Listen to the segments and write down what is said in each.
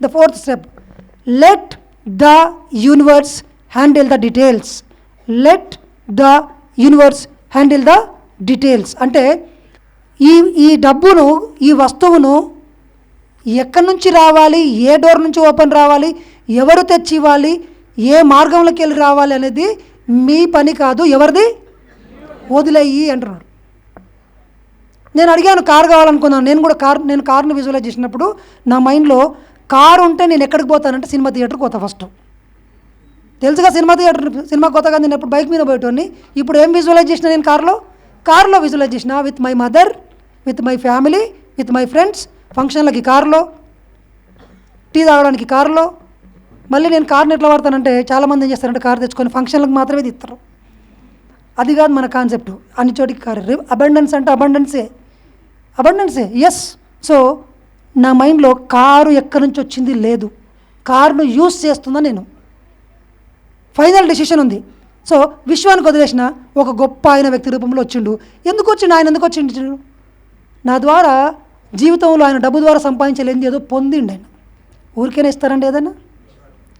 The fourth step let the universe handle the details let the universe handle the details అంటే ఈ ఈ డబ్బును ఈ వస్తువును ఎక్కడి నుంచి రావాలి ఏ డోర్ నుంచి ఓపెన్ రావాలి ఎవరు తెచ్చి ఇవ్వాలి ఏ మార్గంలోకి వెళ్ళి రావాలి అనేది మీ పని కాదు ఎవరిది? వదిలేయి అంటున్నాడు నేను అడిగాను కారు కావాలనుకున్నాను. నేను కూడా కార్ నేను కార్ను విజువలైజ్ చేసినప్పుడు నా మైండ్లో కారు ఉంటే నేను ఎక్కడికి పోతానంటే సినిమా థియేటర్కి పోతా ఫస్ట్. తెలుసుగా సినిమా థియేటర్ సినిమా కొత్తగా నేను ఎప్పుడు బైక్ మీద పోయేటోని ఇప్పుడు ఏం విజువలైజ్ చేసిన నేను కారులో? కారులో విజువలైజ్ చేసిన with my mother with my family with my friends ఫంక్షన్లకి కారులో టీ తాగడానికి కారులో. మళ్ళీ నేను కార్ని ఎట్లా వాడతానంటే చాలామంది ఏం చేస్తారంటే కారు తెచ్చుకొని ఫంక్షన్లకు మాత్రమే తీస్తారు అది కాదు మన కాన్సెప్ట్. అన్ని చోటికి కారు. అబండెన్స్ అంటే అబండెన్సే. అబండెన్సే ఎస్ సో నా మైండ్లో కారు ఎక్కడి నుంచి వచ్చింది లేదు. కారును యూస్ చేస్తున్నా నేను. ఫైనల్ డెసిషన్ ఉంది. సో విశ్వానికి వదిలేసిన ఒక గొప్ప ఆయన వ్యక్తి రూపంలో వచ్చిండు. ఎందుకు వచ్చిండు? ఆయన ఎందుకు వచ్చిండు? నా ద్వారా జీవితంలో ఆయన డబ్బు ద్వారా సంపాదించలేని ఏదో పొందిండు ఆయన. ఊరికేనే ఇస్తారండి ఏదైనా?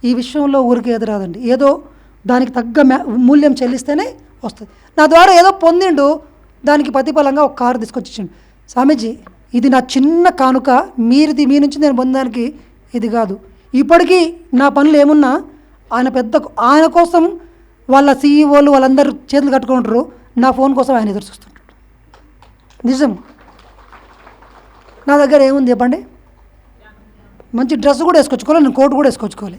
ఈ విషయంలో ఊరికే ఎదురాదండి ఏదో దానికి తగ్గ మ్యా మూల్యం చెల్లిస్తేనే వస్తుంది. నా ద్వారా ఏదో పొందిండు. దానికి ప్రతిఫలంగా ఒక కారు తీసుకొచ్చిండు స్వామీజీ ఇది నా చిన్న కానుక మీరిది మీ నుంచి నేను పొందడానికి ఇది కాదు. ఇప్పటికీ నా పనులు ఏమున్నా ఆయన పెద్ద ఆయన కోసం వాళ్ళ సీఈఓలు వాళ్ళందరూ చేతులు కట్టుకుంటారు నా ఫోన్ కోసం ఆయన ఎదురు చూస్తుంటాడు. నిజం. నా దగ్గర ఏముంది చెప్పండి? మంచి డ్రెస్ కూడా వేసుకొచ్చుకోవాలి నేను కోట్ కూడా వేసుకొచ్చుకోవాలి.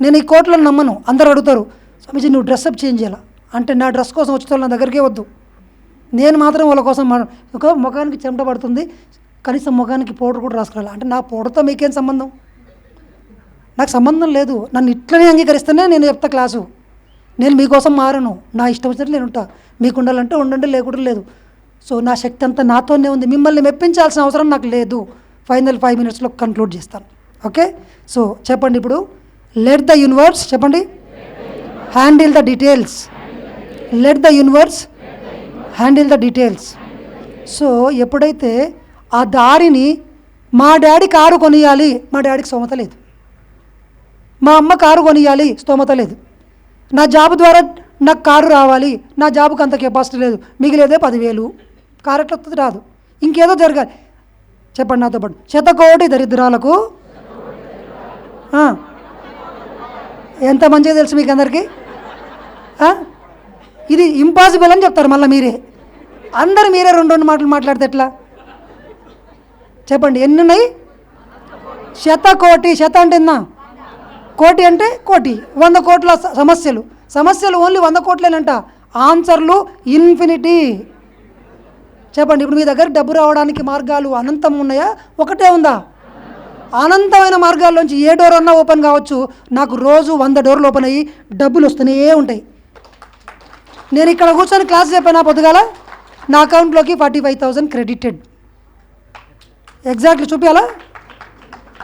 నేను ఈ కోట్లో నమ్మను. అందరూ అడుగుతారు స్వామీజీ నువ్వు డ్రెస్అప్ చేంజ్ చేయాలా? అంటే నా డ్రెస్ కోసం వచ్చే నా దగ్గరికే వద్దు. నేను మాత్రం వాళ్ళ కోసం మా- ఒక ముఖానికి చెమట పడుతుంది. కనీసం ముఖానికి పౌడర్ కూడా రాసుకురాలి? అంటే నా పౌడర్తో మీకేం సంబంధం? నాకు సంబంధం లేదు. నన్ను ఇట్లనే అంగీకరిస్తేనే నేను చెప్తా క్లాసు. నేను మీకోసం మారను. నా ఇష్టం వచ్చినట్టు నేను ఉంటా. మీకు ఉండాలంటే ఉండండి లేకుండా లేదు. సో నా శక్తి అంతా నాతోనే ఉంది. మిమ్మల్ని మెప్పించాల్సిన అవసరం నాకు లేదు. ఫైనల్ ఫైవ్ మినిట్స్లో కంక్లూడ్ చేస్తాను. ఓకే? సో చెప్పండి ఇప్పుడు. లెట్ ద యూనివర్స్ చెప్పండి. Handle the details let the universe handle the details so ఎప్పుడైతే ఆ దారిని మా డాడీ కారు కొనియాలి. మా డాడీకి స్తోమత లేదు. మా అమ్మ కారు కొనియాలి. స్తోమత లేదు. నా జాబ్ ద్వారా నాకు కారు రావాలి. నా జాబుకి అంత కెపాసిటీ లేదు. మిగిలేదే పదివేలు. కారు ఎట్లా వస్తుంది రాదు. ఇంకేదో జరగాలి. చెప్పండి నాతో పాటు. శతకోటి దరిద్రాలకు ఎంత మంచిగా తెలుసు మీకు అందరికీ? ఇది ఇంపాసిబుల్ అని చెప్తారు మళ్ళీ మీరే. అందరు మీరే రెండు రెండు మాటలు మాట్లాడితే ఎట్లా? చెప్పండి ఎన్ని ఉన్నాయి శత కోటి శత అంటే ఎన్నా? కోటి అంటే కోటి వంద కోట్ల సమస్యలు. సమస్యలు ఓన్లీ వంద కోట్లేనంట. ఆన్సర్లు ఇన్ఫినిటీ. చెప్పండి ఇప్పుడు మీ దగ్గర డబ్బు రావడానికి మార్గాలు అనంతం ఉన్నాయా? ఒకటే ఉందా? అనంతమైన మార్గాల్లోంచి ఏ డోర్ అన్నా ఓపెన్ కావచ్చు. నాకు రోజు వంద డోర్లు ఓపెన్ అయ్యి డబ్బులు వస్తూనే ఉంటాయి. నేను ఇక్కడ కూర్చొని క్లాస్ చెప్పానా పొద్దుగాల? నా అకౌంట్లోకి forty five thousand credited. Exactly చూపించాలా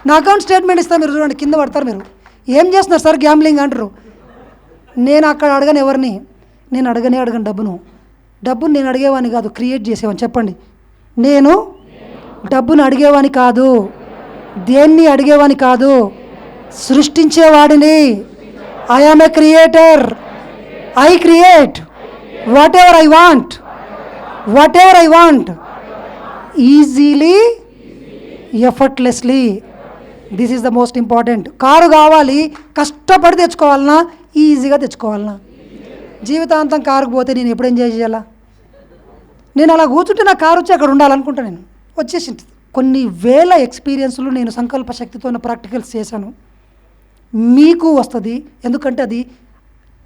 నా అకౌంట్ స్టేట్మెంట్ ఇస్తా మీరు చూడండి కింద పడతారు మీరు. ఏం చేస్తున్నారు సార్ గ్యాంబ్లింగ్ అంటారు? నేను అక్కడ అడగను ఎవరిని? నేను అడగనే అడగను డబ్బును. డబ్బును నేను అడిగేవాని కాదు క్రియేట్ చేసేవాని. చెప్పండి. నేను డబ్బును అడిగేవాని కాదు దేన్ని అడిగేవాని కాదు సృష్టించేవాడిని. I am a creator I create whatever I want whatever I want easily effortlessly this is the most important car కావాలి కష్టపడి తెచ్చుకోవాలన్నా ఈజీగా తెచ్చుకోవాలన్నా. జీవితాంతం కారుకు పోతే నేను ఎప్పుడు ఎంజాయ్ చేయాలా? నేను అలా కూర్చుంటే నా కారు వచ్చి అక్కడ ఉండాలనుకుంటా నేను. వచ్చేసి కొన్ని వేల ఎక్స్పీరియన్స్లు నేను సంకల్ప శక్తితో ప్రాక్టికల్స్ చేశాను. మీకు వస్తుంది. ఎందుకంటే అది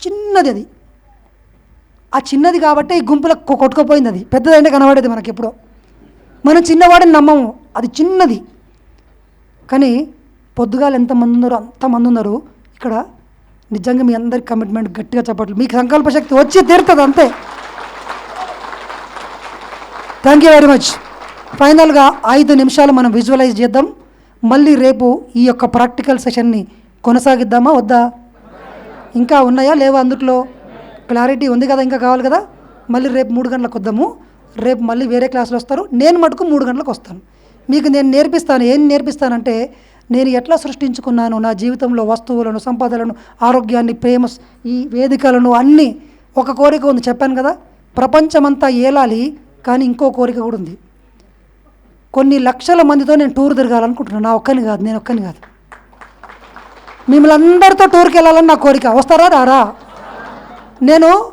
చిన్నది అది. ఆ చిన్నది కాబట్టి ఈ గుంపులకు కొట్టుకుపోయింది అది. పెద్దదంటే కనబడేది మనకి ఎప్పుడో. మనం చిన్నవాడిని నమ్మము. అది చిన్నది. కానీ పొద్దుగాలు ఎంతమంది ఉన్నారో అంతమంది ఉన్నారు. ఇక్కడ నిజంగా మీ అందరి కమిట్మెంట్ గట్టిగా చెప్పట్లు మీకు సంకల్ప శక్తి వచ్చి తీరుతుంది అంతే. థ్యాంక్ యూ వెరీ మచ్ ఫైనల్గా ఐదు నిమిషాలు మనం విజువలైజ్ చేద్దాం. మళ్ళీ రేపు ఈ యొక్క ప్రాక్టికల్ సెషన్ని కొనసాగిద్దామా? వద్దా? ఇంకా ఉన్నాయా? లేవా అందుట్లో? క్లారిటీ ఉంది కదా? ఇంకా కావాలి కదా? మళ్ళీ రేపు మూడు గంటలకు వద్దాము. రేపు మళ్ళీ వేరే క్లాసులు వస్తారు. నేను మటుకు మూడు గంటలకు వస్తాను. మీకు నేను నేర్పిస్తాను. ఏం నేర్పిస్తానంటే నేను ఎట్లా సృష్టించుకున్నాను నా జీవితంలో వస్తువులను సంపదలను ఆరోగ్యాన్ని ప్రేమ ఈ వేదికలను అన్నీ ఒక కోరిక ఉంది. చెప్పాను కదా ప్రపంచమంతా ఏలాలి కానీ ఇంకో కోరిక కూడా ఉంది. కొన్ని లక్షల మందితో నేను టూర్ తిరగాలనుకుంటున్నాను. నా ఒక్కని కాదు నేను ఒక్కని కాదు. మిమ్మల్ని అందరితో టూర్కి వెళ్ళాలని నా కోరిక. వస్తారా రారా? నేను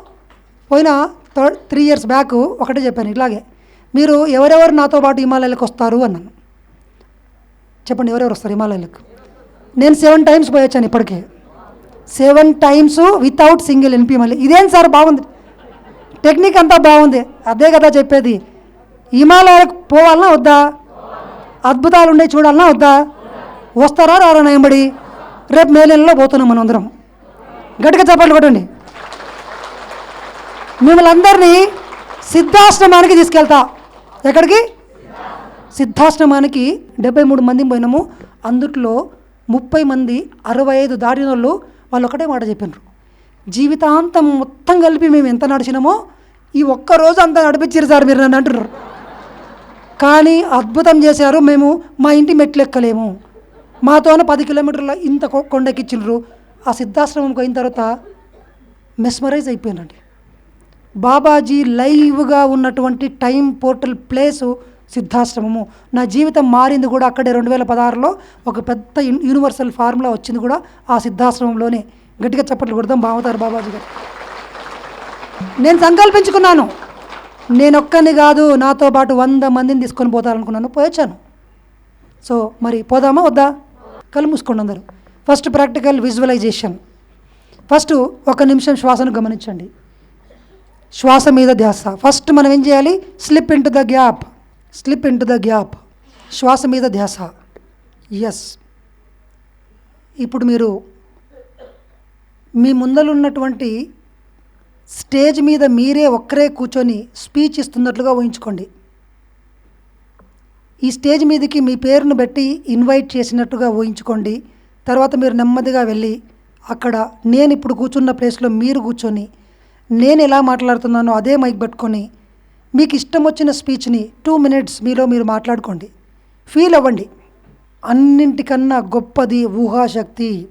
పోయిన థర్డ్ త్రీ ఇయర్స్ బ్యాక్ ఒకటే చెప్పాను ఇలాగే మీరు ఎవరెవరు నాతో పాటు హిమాలయాలకు వస్తారు అన్నాను. చెప్పండి ఎవరెవరు వస్తారు హిమాలయాలకు? నేను సెవెన్ టైమ్స్ పోయొచ్చాను ఇప్పటికే. Seven times without single NP మళ్ళీ. ఇదేం సార్ బాగుంది? టెక్నిక్ అంతా బాగుంది. అదే కదా చెప్పేది. హిమాలయాలకు పోవాలన్నా వద్దా? అద్భుతాలు ఉండే చూడాలన్నా వద్దా? వస్తారా రారా నయంబడి? రేపు మే పోతున్నాం మనం అందరం. గట్టిగా చెప్పండి కొట్టండి. మిమ్మల్ని అందరినీ సిద్ధాశ్రమానికి తీసుకెళ్తా. ఎక్కడికి? సిద్ధాశ్రమానికి డెబ్బై మూడు మంది పోయినాము. అందుట్లో ముప్పై మంది అరవై ఐదు దాటిన వాళ్ళు వాళ్ళు ఒకటే మాట చెప్పినారు. జీవితాంతం మొత్తం కలిపి మేము ఎంత నడిచినామో ఈ ఒక్క రోజు అంత నడిపించారు సార్ మీరు నన్ను అంటున్నారు. కానీ అద్భుతం చేశారు. మేము మా ఇంటి మెట్లు ఎక్కలేము. మాతోనే పది కిలోమీటర్ల ఇంత కొ- ఆ సిద్ధాశ్రమంకి అయిన తర్వాత మెస్మరైజ్ అయిపోయినండి బాబాజీ లైవ్గా ఉన్నటువంటి టైం పోర్టల్ ప్లేసు సిద్ధాశ్రమము. నా జీవితం మారింది కూడా అక్కడే రెండు వేల పదహారులో ఒక పెద్ద యూనివర్సల్ ఫార్ములా వచ్చింది కూడా ఆ సిద్ధాశ్రమంలోనే. గట్టిగా చప్పట్లు కొడదాం బాగుతారు బాబాజీ గారు. నేను సంకల్పించుకున్నాను. నేను ఒక్కని కాదు నాతో పాటు వంద మందిని తీసుకొని పోతారనుకున్నాను. పోయొచ్చాను. సో మరి పోదామా వద్దా? కళ్ళు మూసుకోండి అందరు. First practical visualisation. ఫస్ట్ ఒక నిమిషం శ్వాసను గమనించండి. శ్వాస మీద ధ్యాస. ఫస్ట్ మనం ఏం చేయాలి? Slip into the gap slip into the gap శ్వాస మీద ధ్యాస. ఎస్ ఇప్పుడు మీరు మీ ముందలున్నటువంటి స్టేజ్ మీద మీరే ఒక్కరే కూర్చొని స్పీచ్ ఇస్తున్నట్లుగా ఊహించుకోండి. ఈ స్టేజ్ మీదకి మీ పేరును పెట్టి ఇన్వైట్ చేసినట్టుగా ఊహించుకోండి. తర్వాత మీరు నెమ్మదిగా వెళ్ళి అక్కడ నేను ఇప్పుడు కూర్చున్న ప్లేస్లో మీరు కూర్చొని నేను ఎలా మాట్లాడుతున్నానో అదే మైక్ పెట్టుకొని మీకు ఇష్టం వచ్చిన స్పీచ్ని టూ మినిట్స్ మీలో మీరు మాట్లాడుకోండి. ఫీల్ అవ్వండి. అన్నింటికన్నా గొప్పది ఊహాశక్తి.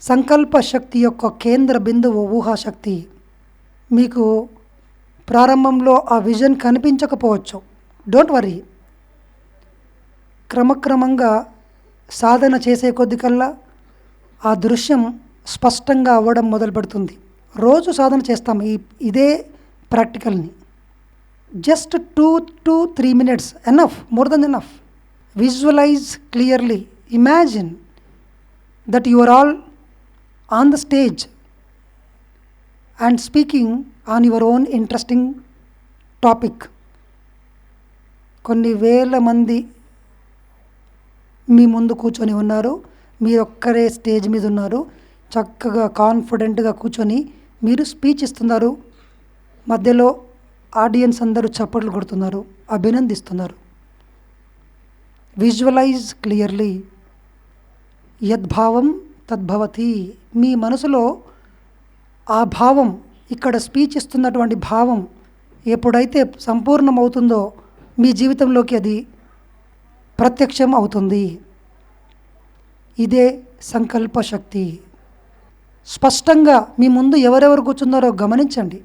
సంకల్ప శక్తి యొక్క కేంద్ర బిందువు ఊహాశక్తి. మీకు ప్రారంభంలో ఆ విజన్ కనిపించకపోవచ్చు. Don't worry. క్రమక్రమంగా సాధన చేసే కొద్ది కల్లా ఆ దృశ్యం స్పష్టంగా అవ్వడం మొదలుపెడుతుంది. రోజు సాధన చేస్తాం ఈ ఇదే ప్రాక్టికల్ని. Just two to three minutes enough more than enough visualise clearly imagine that you are all on the stage and speaking on your own interesting topic కొన్ని వేల మంది మీ ముందు కూర్చొని ఉన్నారు. మీరు ఒక్కరే స్టేజ్ మీద ఉన్నారు. చక్కగా కాన్ఫిడెంట్గా కూర్చొని మీరు స్పీచ్ ఇస్తున్నారు. మధ్యలో ఆడియన్స్ అందరూ చప్పట్లు కొడుతున్నారు. అభినందిస్తున్నారు. Visualise clearly. యద్భావం తద్భవతి. మీ మనసులో ఆ భావం ఇక్కడ స్పీచ్ ఇస్తున్నటువంటి భావం ఎప్పుడైతే సంపూర్ణమవుతుందో మీ జీవితంలోకి అది ప్రత్యక్షం అవుతుంది. ఇదే సంకల్ప శక్తి. స్పష్టంగా మీ ముందు ఎవరెవరు కూర్చున్నారో గమనించండి.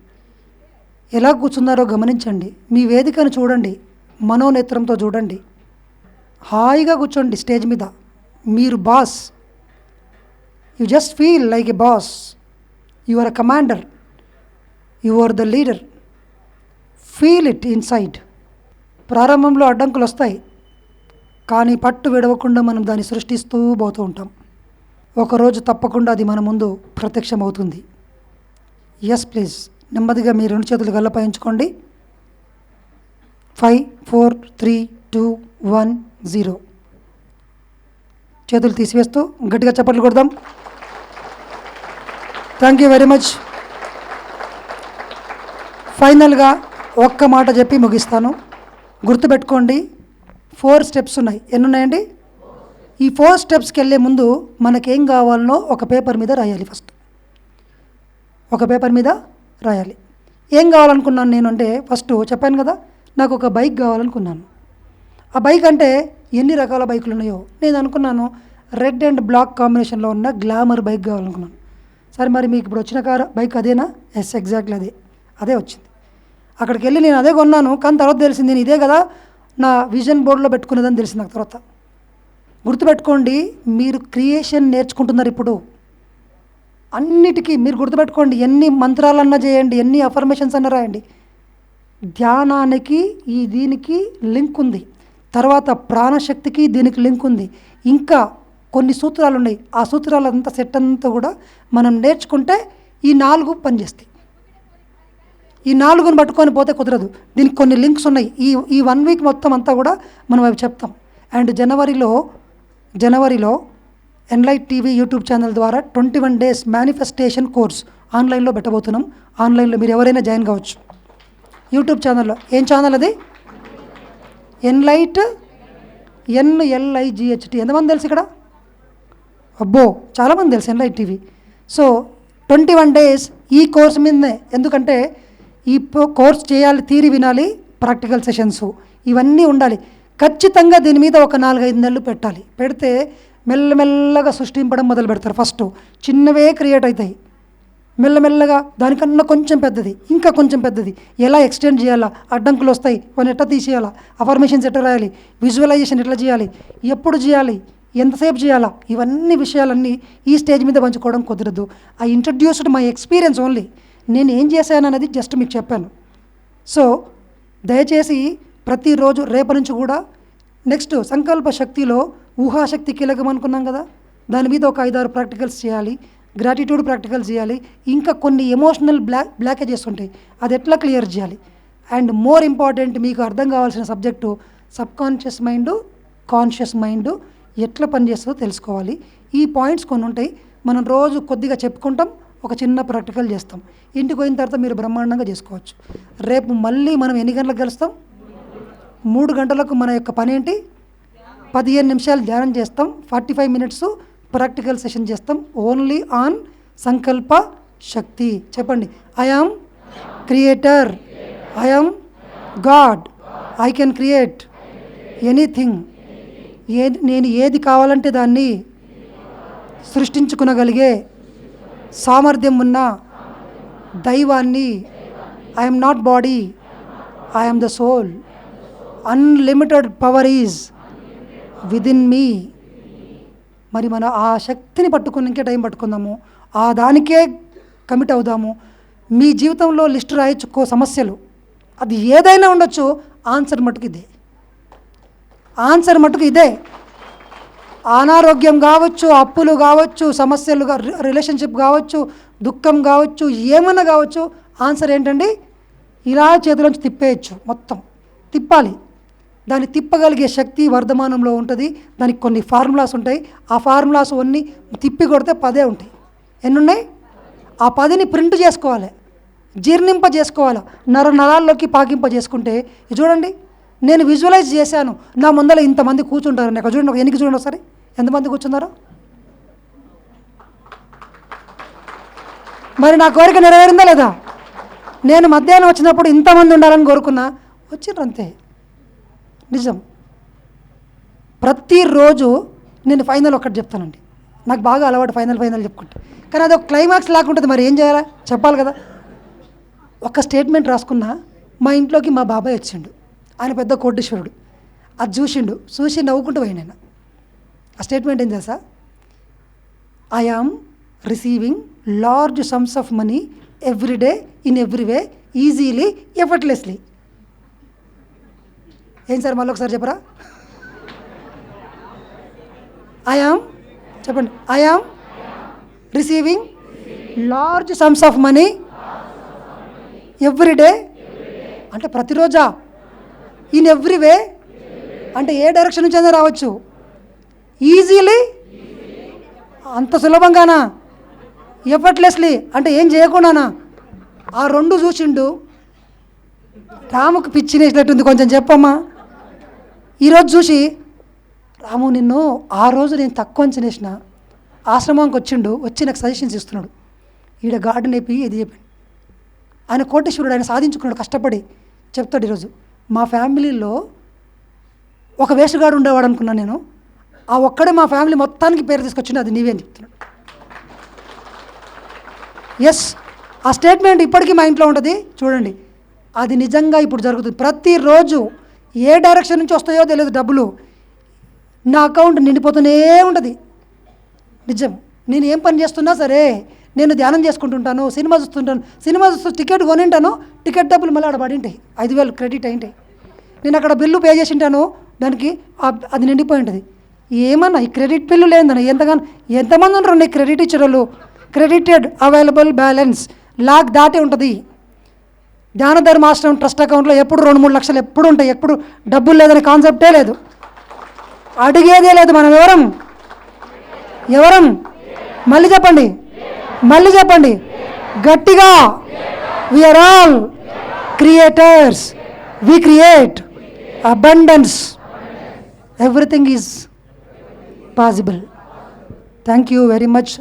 ఎలా కూర్చున్నారో గమనించండి. మీ వేదికను చూడండి. మనోనేత్రంతో చూడండి. హాయిగా కూర్చోండి స్టేజ్ మీద. మీరు boss. You just feel like a boss. You are a commander. You are the leader. Feel it inside. ప్రారంభంలో అడ్డంకులు వస్తాయి. కానీ పట్టు విడవకుండా మనం దాన్ని సృష్టిస్తూ పోతూ ఉంటాం. ఒకరోజు తప్పకుండా అది మన ముందు ప్రత్యక్షమవుతుంది. ఎస్ ప్లీజ్ నెమ్మదిగా మీ రెండు చేతులు గల్లపై ఉంచుకోండి five four three two one zero చేతులు తీసివేస్తూ గట్టిగా చప్పట్లు కొడదాం. థ్యాంక్ యూ వెరీ మచ్ ఫైనల్గా ఒక్క మాట చెప్పి ముగిస్తాను. గుర్తుపెట్టుకోండి ఫోర్ స్టెప్స్ ఉన్నాయి. ఎన్ని ఉన్నాయండి? ఈ ఫోర్ స్టెప్స్కి వెళ్ళే ముందు మనకేం కావాలనో ఒక పేపర్ మీద రాయాలి ఫస్ట్ ఒక పేపర్ మీద రాయాలి. ఏం కావాలనుకున్నాను నేను అంటే ఫస్ట్ చెప్పాను కదా నాకు ఒక బైక్ కావాలనుకున్నాను. ఆ బైక్ అంటే ఎన్ని రకాల బైకులు ఉన్నాయో నేను అనుకున్నాను రెడ్ అండ్ బ్లాక్ కాంబినేషన్లో ఉన్న గ్లామర్ బైక్ కావాలనుకున్నాను. సరే మరి మీకు ఇప్పుడు వచ్చిన కార్ బైక్ అదేనా? ఎస్ ఎగ్జాక్ట్లీ అదే. అదే వచ్చింది. అక్కడికి వెళ్ళి నేను అదే కొన్నాను కానీ తర్వాత తెలిసింది నేను ఇదే కదా నా విజన్ బోర్డులో పెట్టుకున్నదని తెలిసింది నాకు తర్వాత. గుర్తుపెట్టుకోండి మీరు క్రియేషన్ నేర్చుకుంటున్నారు ఇప్పుడు. అన్నిటికీ మీరు గుర్తుపెట్టుకోండి ఎన్ని మంత్రాలన్నా చేయండి ఎన్ని అఫర్మేషన్స్ అన్నా రాయండి. ధ్యానానికి ఈ దీనికి లింక్ ఉంది. తర్వాత ప్రాణశక్తికి దీనికి లింక్ ఉంది. ఇంకా కొన్ని సూత్రాలు ఉన్నాయి. ఆ సూత్రాలంతా సెట్ అంతా కూడా మనం నేర్చుకుంటే ఈ నాలుగు పనిచేస్తాయి. ఈ నాలుగుని పట్టుకొని పోతే కుదరదు. దీనికి కొన్ని లింక్స్ ఉన్నాయి. ఈ ఈ వన్ వీక్ మొత్తం అంతా కూడా మనం అవి చెప్తాం. అండ్ జనవరిలో జనవరిలో ఎన్లైట్ టీవీ యూట్యూబ్ ఛానల్ ద్వారా twenty one days manifestation course ఆన్లైన్లో పెట్టబోతున్నాం. ఆన్లైన్లో మీరు ఎవరైనా జాయిన్ కావచ్చు. యూట్యూబ్ ఛానల్లో ఏం ఛానల్ అది? ఎన్లైట్ ఎన్ఎల్ఐజిహెచ్టి. ఎంతమంది తెలుసు ఇక్కడ? అబ్బో చాలామంది తెలుసు Enlight TV. So twenty one days ఈ కోర్స్ మీదనే. ఎందుకంటే ఈ కోర్స్ చేయాలి థీరీ వినాలి ప్రాక్టికల్ సెషన్స్. ఇవన్నీ ఉండాలి. ఖచ్చితంగా దీని మీద ఒక నాలుగైదు నెలలు పెట్టాలి. పెడితే మెల్లమెల్లగా సృష్టింపడం మొదలు పెడతారు ఫస్ట్. చిన్నవే క్రియేట్ అవుతాయి మెల్లమెల్లగా దానికన్నా కొంచెం పెద్దది ఇంకా కొంచెం పెద్దది. ఎలా ఎక్స్టెండ్ చేయాలా? అడ్డంకులు వస్తాయి. కొన్ని ఎట్లా తీసేయాలా? అఫర్మేషన్స్ ఎట్లా రాయాలి? విజువలైజేషన్ ఎట్లా చేయాలి? ఎప్పుడు చేయాలి? ఎంతసేపు చేయాలా? ఇవన్నీ విషయాలన్నీ ఈ స్టేజ్ మీద పంచుకోవడం కుదరదు. I introduced my experience only. నేను ఏం చేశాను అనేది జస్ట్ మీకు చెప్పాను. సో దయచేసి ప్రతిరోజు రేపటి నుంచి కూడా నెక్స్ట్ సంకల్ప శక్తిలో ఊహాశక్తి కీలకం అనుకున్నాం కదా. దాని మీద ఒక ఐదారు ప్రాక్టికల్స్ చేయాలి గ్రాటిట్యూడ్ ప్రాక్టికల్స్ చేయాలి ఇంకా కొన్ని ఎమోషనల్ బ్లాక్ బ్లాకేజెస్ ఉంటాయి. అది ఎట్లా క్లియర్ చేయాలి? అండ్ మోర్ ఇంపార్టెంట్ మీకు అర్థం కావాల్సిన subject subconscious mind conscious mind ఎట్లా పనిచేస్తుందో తెలుసుకోవాలి. ఈ పాయింట్స్ కొన్ని ఉంటాయి. మనం రోజు కొద్దిగా చెప్పుకుంటాం ఒక చిన్న ప్రాక్టికల్ చేస్తాం. ఇంటికి పోయిన తర్వాత మీరు బ్రహ్మాండంగా చేసుకోవచ్చు. రేపు మళ్ళీ మనం ఎన్ని గంటలకు కలుస్తాం? మూడు గంటలకు మన యొక్క పని ఏంటి పదిహేను నిమిషాలు ధ్యానం చేస్తాం. Forty five minutes practical session చేస్తాం. ఓన్లీ ఆన్ సంకల్ప శక్తి. చెప్పండి. I am creator I am God I can create anything ఏది నేను ఏది కావాలంటే దాన్ని సృష్టించుకునగలిగే సామర్థ్యం ఉన్న దైవాన్ని. I am not body I am the soul unlimited power is within me మరి మన ఆ శక్తిని పట్టుకుని ఇంకే టైం పట్టుకుందాము. ఆ దానికే కమిట్ అవుదాము. మీ జీవితంలో లిస్ట్ రాయించుకో సమస్యలు. అది ఏదైనా ఉండొచ్చు. ఆన్సర్ మటుకు ఇదే. ఆన్సర్ మటుకు ఇదే. అనారోగ్యం కావచ్చు అప్పులు కావచ్చు సమస్యలు రి- రిలేషన్షిప్ కావచ్చు దుఃఖం కావచ్చు ఏమన్నా కావచ్చు. ఆన్సర్ ఏంటండి? ఇలా చేతిలోంచి తిప్పేయచ్చు. మొత్తం. తిప్పాలి. దాన్ని తిప్పగలిగే శక్తి వర్ధమానంలో ఉంటుంది. దానికి కొన్ని ఫార్ములాస్ ఉంటాయి. ఆ ఫార్ములాస్ అన్నీ తిప్పి కొడితే పదే ఉంటాయి. ఎన్నున్నాయి? ఆ పదిని ప్రింట్ చేసుకోవాలి. జీర్ణింప చేసుకోవాలి. నర నరాల్లోకి పాకింప చేసుకుంటే చూడండి నేను విజువలైజ్ చేశాను. నా ముందర ఇంతమంది కూర్చుంటారు. నాకు చూడండి ఒక ఎన్నికి చూడండి ఒకసారి? ఎంతమంది కూర్చున్నారు? మరి నా కోరిక నెరవేరిందా లేదా? నేను మధ్యాహ్నం వచ్చినప్పుడు ఇంతమంది ఉండాలని కోరుకున్నా. వచ్చిండ్రు అంతే. నిజం. ప్రతిరోజు నేను ఫైనల్ ఒకటి చెప్తానండి. నాకు బాగా అలవాటు ఫైనల్ ఫైనల్ చెప్పుకుంటా. కానీ అది ఒక క్లైమాక్స్ లాగుంటుంది మరి ఏం చేయాలా? చెప్పాలి కదా. ఒక స్టేట్మెంట్ రాసుకున్నా మా ఇంట్లోకి మా బాబాయ్ వచ్చిండు. ఆయన పెద్ద కోటీశ్వరుడు. అది చూసిండు. చూసి నవ్వుకుంటూ పోయి నేను. ఆ స్టేట్మెంట్ ఏం చేసా I am receiving large sums of money every day in every way easily effortlessly ఏం సార్ మళ్ళీ ఒకసారి చెప్పరా? ఐ చెప్పండి. I receiving large sums of money every day అంటే ప్రతిరోజా? ఇన్ ఎవ్రీ వే అంటే ఏ డైరెక్షన్ నుంచి అయినా రావచ్చు. ఈజీలీ అంత సులభంగానా? ఎఫర్ట్లెస్లీ అంటే ఏం చేయకుండానా? ఆ రెండు చూసిండు. రాముకు పిచ్చినేసినట్టుంది కొంచెం చెప్పమ్మా. ఈరోజు చూసి రాము నిన్ను ఆ రోజు నేను తక్కువ అంచనేసిన ఆశ్రమానికి వచ్చిండు వచ్చి నాకు సజెషన్స్ ఇస్తున్నాడు. ఈడ గార్డెన్ అయిపోయి ఇది చెప్పాడు. ఆయన కోటేశ్వరుడు ఆయన సాధించుకున్నాడు కష్టపడి చెప్తాడు ఈరోజు. మా ఫ్యామిలీలో ఒక వేషగాడు ఉండేవాడు అనుకున్నాను నేను. ఆ ఒక్కడే మా ఫ్యామిలీ మొత్తానికి పేరు తీసుకొచ్చింది అది నీవే అని చెప్తున్నాడు. ఎస్ ఆ స్టేట్మెంట్ ఇప్పటికీ మా ఇంట్లో ఉంటుంది. చూడండి అది నిజంగా ఇప్పుడు జరుగుతుంది. ప్రతిరోజు ఏ డైరెక్షన్ నుంచి వస్తాయో తెలియదు డబ్బులు. నా అకౌంట్ నిండిపోతూనే ఉంటుంది. నిజం. నేను ఏం పని చేస్తున్నా సరే నేను ధ్యానం చేసుకుంటుంటాను సినిమా చూస్తుంటాను. సినిమా చూస్తూ టికెట్ కొనింటాను టికెట్ డబ్బులు మళ్ళీ ఆడ పడింటాయి. ఐదు వేలు క్రెడిట్ అయింటాయి. నేను అక్కడ బిల్లు పే చేసి ఉంటాను దానికి అది నిండిపోయి ఉంటుంది. ఏమన్నా ఈ క్రెడిట్ బిల్లు లేదన్నా ఎంతగానో ఎంతమంది ఉన్నారు నీ క్రెడిట్ ఇచ్చేవాళ్ళు క్రెడిటెడ్ అవైలబుల్ బ్యాలెన్స్ లాక్ దాటే ఉంటుంది. ధ్యాన ధర్మాశ్రమం ట్రస్ట్ అకౌంట్లో ఎప్పుడు రెండు మూడు లక్షలు ఎప్పుడు ఉంటాయి? ఎప్పుడు డబ్బులు లేదనే కాన్సెప్టే లేదు. అడిగేదే లేదు మనం ఎవరం? ఎవరం? మళ్ళీ చెప్పండి. మళ్ళీ చెప్పండి. గట్టిగా. We are all creators we create abundance everything is possible thank you very much